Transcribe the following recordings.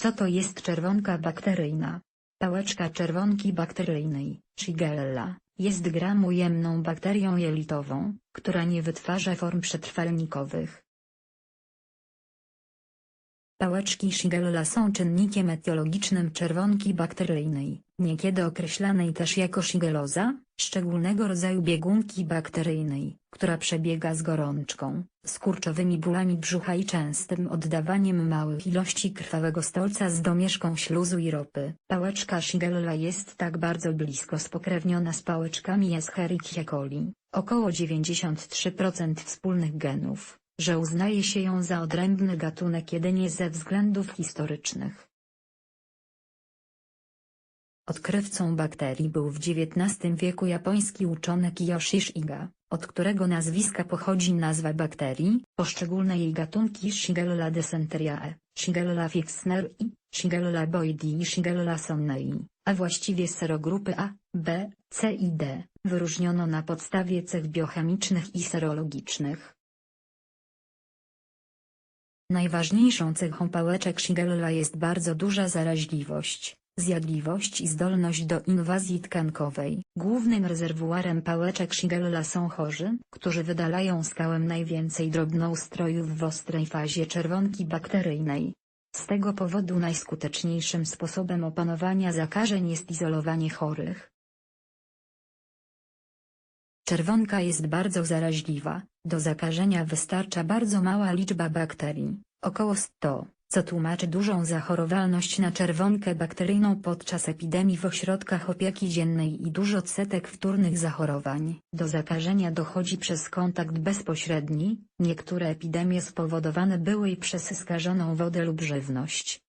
Co to jest czerwonka bakteryjna? Pałeczka czerwonki bakteryjnej, Shigella, jest gramujemną bakterią jelitową, która nie wytwarza form przetrwalnikowych. Pałeczki Shigella są czynnikiem etiologicznym czerwonki bakteryjnej, niekiedy określanej też jako Shigelloza, szczególnego rodzaju biegunki bakteryjnej, która przebiega z gorączką, skurczowymi bólami brzucha i częstym oddawaniem małych ilości krwawego stolca z domieszką śluzu i ropy. Pałeczka Shigella jest tak bardzo blisko spokrewniona z pałeczkami Escherichia coli, około 93% wspólnych genów że uznaje się ją za odrębny gatunek jedynie ze względów historycznych. Odkrywcą bakterii był w XIX wieku japoński uczony Kiyoshi Shiga, od którego nazwiska pochodzi nazwa bakterii, poszczególne jej gatunki Shigella dysenteriae, Shigella fixneri, Shigella boydii i Shigella sonnei, a właściwie serogrupy A, B, C i D, wyróżniono na podstawie cech biochemicznych i serologicznych. Najważniejszą cechą pałeczek Shigella jest bardzo duża zaraźliwość, zjadliwość i zdolność do inwazji tkankowej. Głównym rezerwuarem pałeczek Shigella są chorzy, którzy wydalają skałem najwięcej drobnoustrojów w ostrej fazie czerwonki bakteryjnej. Z tego powodu najskuteczniejszym sposobem opanowania zakażeń jest izolowanie chorych. Czerwonka jest bardzo zaraźliwa, do zakażenia wystarcza bardzo mała liczba bakterii, około 100, co tłumaczy dużą zachorowalność na czerwonkę bakteryjną podczas epidemii w ośrodkach opieki dziennej i dużo setek wtórnych zachorowań. Do zakażenia dochodzi przez kontakt bezpośredni, niektóre epidemie spowodowane były przez skażoną wodę lub żywność.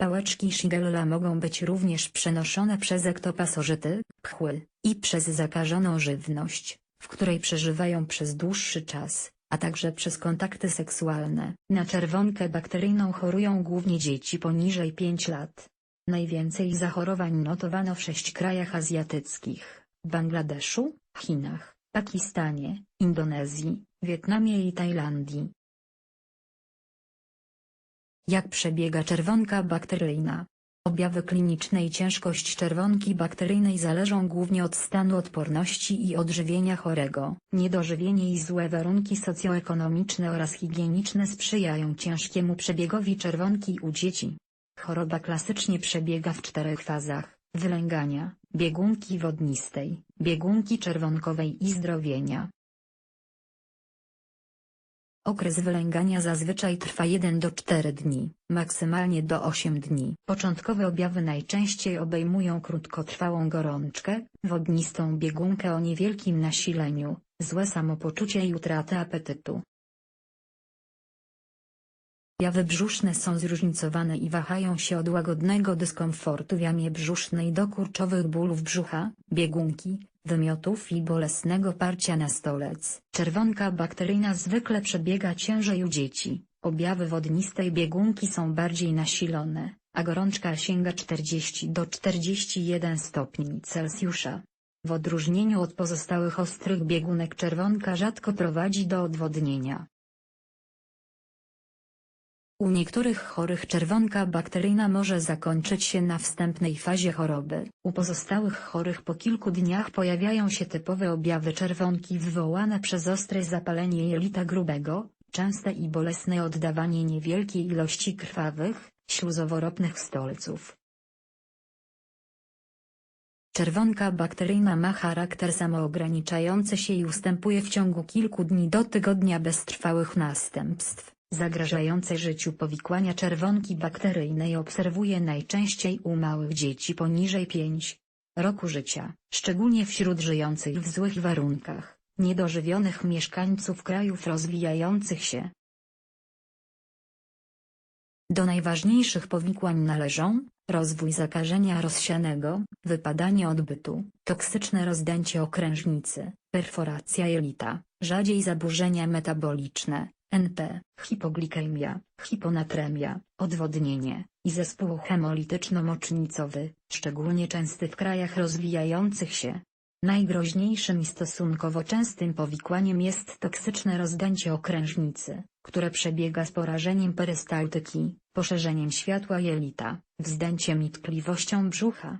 Pałeczki Shigella mogą być również przenoszone przez ektopasożyty, pchły, i przez zakażoną żywność, w której przeżywają przez dłuższy czas, a także przez kontakty seksualne. Na czerwonkę bakteryjną chorują głównie dzieci poniżej 5 lat. Najwięcej zachorowań notowano w sześć krajach azjatyckich, Bangladeszu, Chinach, Pakistanie, Indonezji, Wietnamie i Tajlandii. Jak przebiega czerwonka bakteryjna? Objawy kliniczne i ciężkość czerwonki bakteryjnej zależą głównie od stanu odporności i odżywienia chorego. Niedożywienie i złe warunki socjoekonomiczne oraz higieniczne sprzyjają ciężkiemu przebiegowi czerwonki u dzieci. Choroba klasycznie przebiega w czterech fazach, wylęgania, biegunki wodnistej, biegunki czerwonkowej i zdrowienia. Okres wylęgania zazwyczaj trwa 1 do 4 dni, maksymalnie do 8 dni. Początkowe objawy najczęściej obejmują krótkotrwałą gorączkę, wodnistą biegunkę o niewielkim nasileniu, złe samopoczucie i utratę apetytu. Objawy brzuszne są zróżnicowane i wahają się od łagodnego dyskomfortu w jamie brzusznej do kurczowych bólów brzucha, biegunki, wymiotów i bolesnego parcia na stolec. Czerwonka bakteryjna zwykle przebiega ciężej u dzieci, objawy wodnistej biegunki są bardziej nasilone, a gorączka sięga 40 do 41 stopni Celsjusza. W odróżnieniu od pozostałych ostrych biegunek czerwonka rzadko prowadzi do odwodnienia. U niektórych chorych czerwonka bakteryjna może zakończyć się na wstępnej fazie choroby. U pozostałych chorych po kilku dniach pojawiają się typowe objawy czerwonki wywołane przez ostre zapalenie jelita grubego, częste i bolesne oddawanie niewielkiej ilości krwawych, śluzoworopnych stolców. Czerwonka bakteryjna ma charakter samoograniczający się i ustępuje w ciągu kilku dni do tygodnia bez trwałych następstw. Zagrażające życiu powikłania czerwonki bakteryjnej obserwuje najczęściej u małych dzieci poniżej 5 roku życia, szczególnie wśród żyjących w złych warunkach, niedożywionych mieszkańców krajów rozwijających się. Do najważniejszych powikłań należą rozwój zakażenia rozsianego, wypadanie odbytu, toksyczne rozdęcie okrężnicy, perforacja jelita, rzadziej zaburzenia metaboliczne, NP, hipoglikemia, hiponatremia, odwodnienie i zespół hemolityczno-mocznicowy, szczególnie częsty w krajach rozwijających się. Najgroźniejszym i stosunkowo częstym powikłaniem jest toksyczne rozdęcie okrężnicy, które przebiega z porażeniem perystaltyki, poszerzeniem światła jelita, wzdęciem i tkliwością brzucha.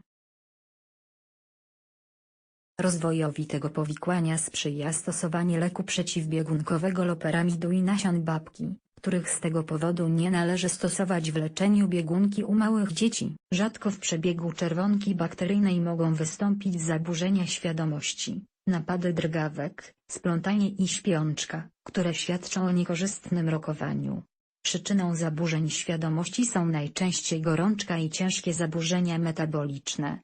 Rozwojowi tego powikłania sprzyja stosowanie leku przeciwbiegunkowego loperamidu i nasion babki, których z tego powodu nie należy stosować w leczeniu biegunki u małych dzieci. Rzadko w przebiegu czerwonki bakteryjnej mogą wystąpić zaburzenia świadomości, napady drgawek, splątanie i śpiączka, które świadczą o niekorzystnym rokowaniu. Przyczyną zaburzeń świadomości są najczęściej gorączka i ciężkie zaburzenia metaboliczne,